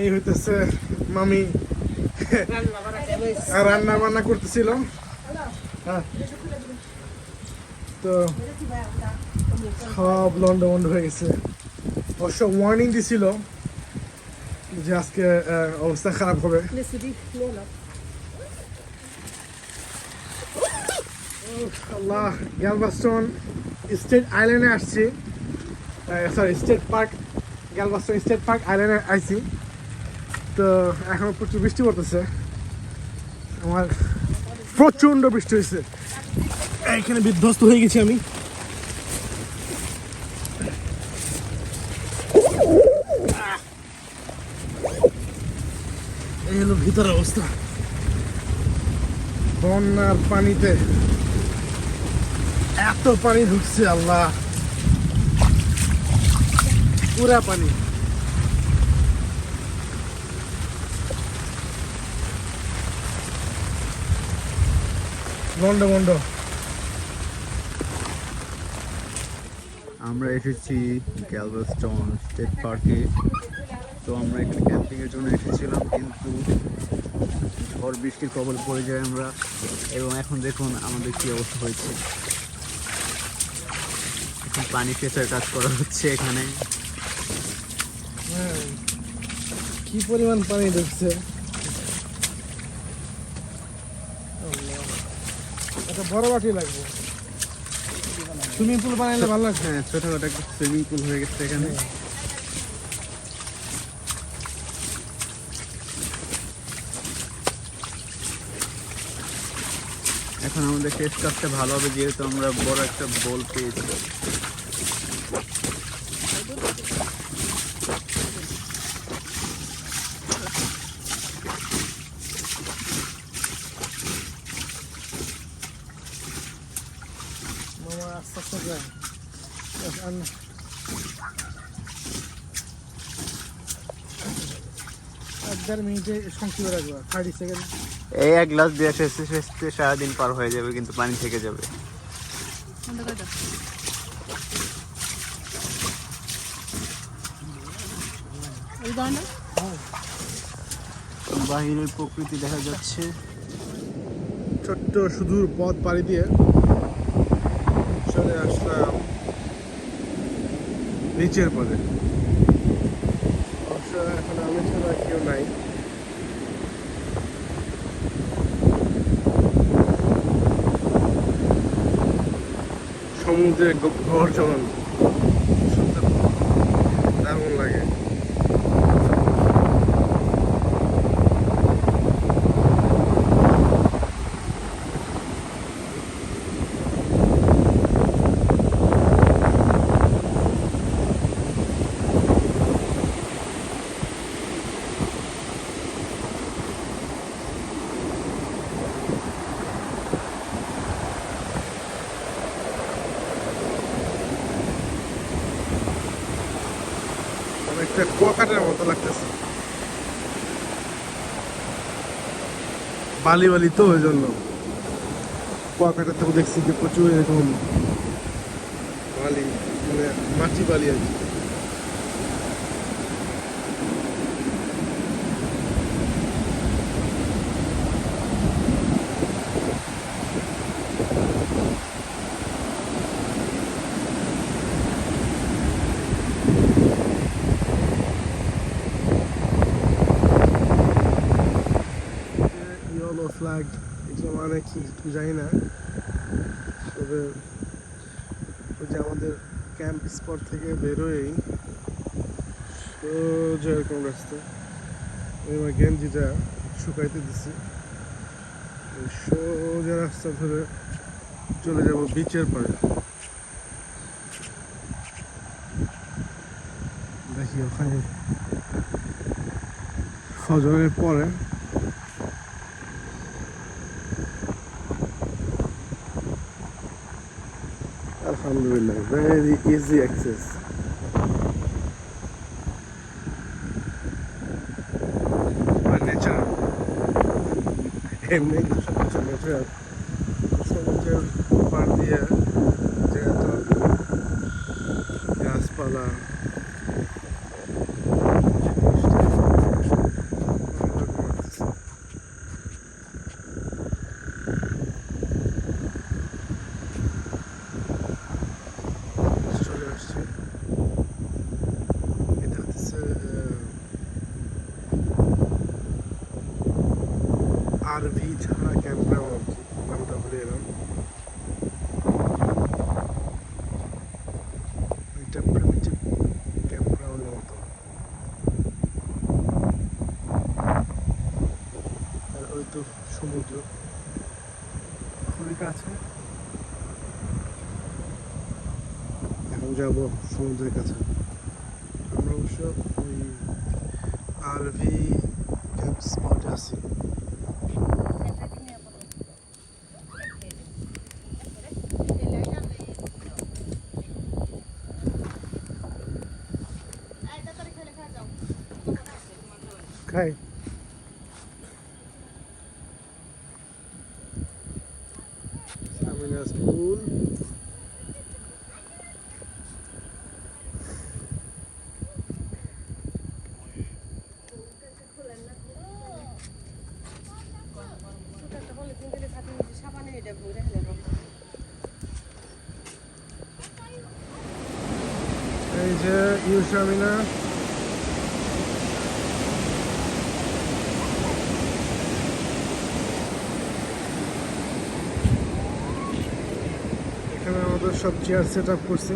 এই হইতেছে মামি। রান্না বান্না করতেছিল। হ্যাঁ। তো সব লন্ড বন্ড হয়ে গেছে। অবশ্য ওয়ার্নিং দিছিল যে আজকে অবস্থা খারাপ হবে। আল্লাহ, গ্যালবাস্টন স্টেট আইল্যান্ডে আসছি। Sorry state park, Galveston state park আইল্যান্ডে আইছি। তো এখন প্রচুর বৃষ্টি পড়তেছে। আমার প্রচণ্ড বৃষ্টি হয়েছে এখানে বিধ্বস্ত হয়ে গেছি আমি। এই হলো ভিতর অবস্থা। বন্যার পানিতে এত পানি ঢুকছে, আল্লাহ। পুরা পানি। গন্ড গন্ড আমরা এসেছি গ্যালভেস্টন স্টেট পার্কে তো আমরা এখানে ক্যাম্পিংয়ের জন্য এসেছিলাম কিন্তু ঝড় বৃষ্টির কবল পড়ে যায় আমরা। এবং এখন দেখুন আমাদের কি অবস্থা হয়েছে। এখন পানি ফেসার কাজ করা হচ্ছে এখানে। হ্যাঁ কি পরিমাণ পানি ঢুকছে আল্লাহ। একটা বড় বাটি লাগবে। সুইমিং পুল বানাইলে ভালো লাগবে। হ্যাঁ ছোটোখাটো একটা সুইমিং পুল হয়ে গেছে এখানে। এখন আমাদের টেস্ট কাজটা ভালো হবে, যেহেতু আমরা বড় একটা বল পেয়েছি। মামা আস্তে আস্তে যায় এই এক গ্লাস দিয়ে শেষে শেষে সারাদিন পার হয়ে যাবে, কিন্তু পানি থেকে যাবে। বাহিরের প্রকৃতি দেখা যাচ্ছে। ছোট্ট সুদূর পথ পাড়ি দিয়ে চলে আসলাম নিচের পদে। অবশ্য এখন আমি ছাড়া কেউ নাই। সমুদ্রে গ- অনেকটা কুয়াকাটার মতো লাগতেছে। বালি বালি তো ওই জন্য কুয়াকাটা থেকে দেখছি যে প্রচুর এরকম বালি মানে মাটি বালি আছে ফ্ল্যাগ এগুলো মানে কি জানি না, তবে ওই যে আমাদের ক্যাম্প স্পট থেকে বেরোয়েই সোজা এরকম রাস্তা আমার গেঞ্জিটা শুকাইতে দিছি। সোজা রাস্তা ধরে চলে যাব বিচের পাড়ে। দেখি ওখানে ফজরের পরে Alhamdulillah, very easy access. But nature, এমনি কিছু নেচার কিছু নেচার পার দিয়ে Thank you. আরভি ছাড়া ক্যাম্পগ্রাউন্ড নামটা ভুলে এলাম এটা প্রিমিটিভ ক্যাম্পগ্রাউন্ডের মতো আর ওই তো সমুদ্র। খুবই কাছে এখন যাব সমুদ্রের কাছে। আমরা অবশ্য ওই আরভি ক্যাম্প স্পটে আছি। খাই। সামিনা স্কুল। এই যে ইউ সামিনা এখানে আমাদের সব চেয়ার সেট করছে।